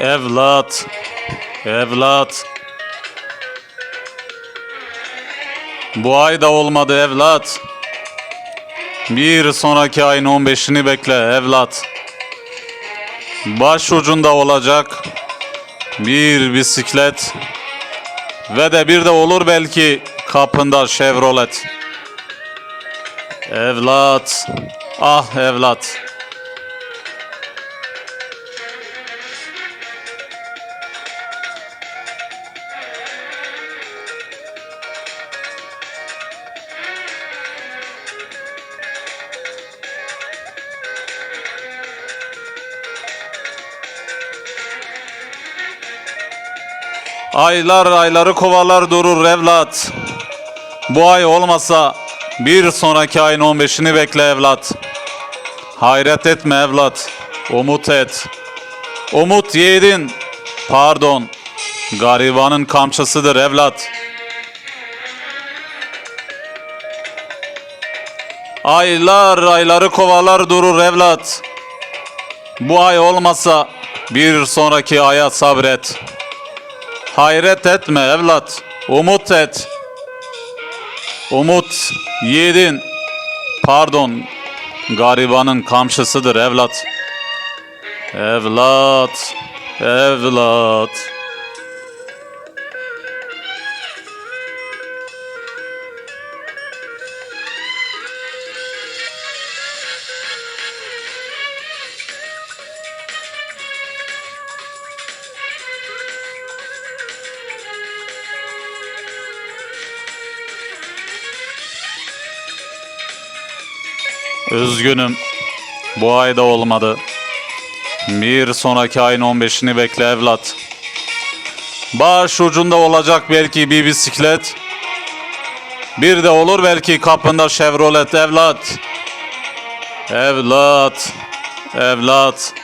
Evlat. Evlat. Bu ay da olmadı evlat. Bir sonraki ayın 15'ini bekle evlat. Baş ucunda olacak bir bisiklet ve de bir de olur belki kapında Chevrolet. Evlat. Ah evlat. Aylar ayları kovalar durur evlat. Bu ay olmasa bir sonraki ayın 15'ini bekle evlat. Hayret etme evlat. Umut et. Umut yiğidin. Pardon. Garibanın kamçısıdır evlat. Aylar ayları kovalar durur evlat. Bu ay olmasa bir sonraki aya sabret. Hayret etme evlat. Umut et. Umut yiğidin. Pardon. Garibanın kamçısıdır evlat. Evlat. Evlat. Üzgünüm. Bu ay da olmadı. Bir sonraki ayın 15'ini bekle evlat. Baş ucunda olacak belki bir bisiklet. Bir de olur belki kapında Chevrolet evlat. Evlat. Evlat.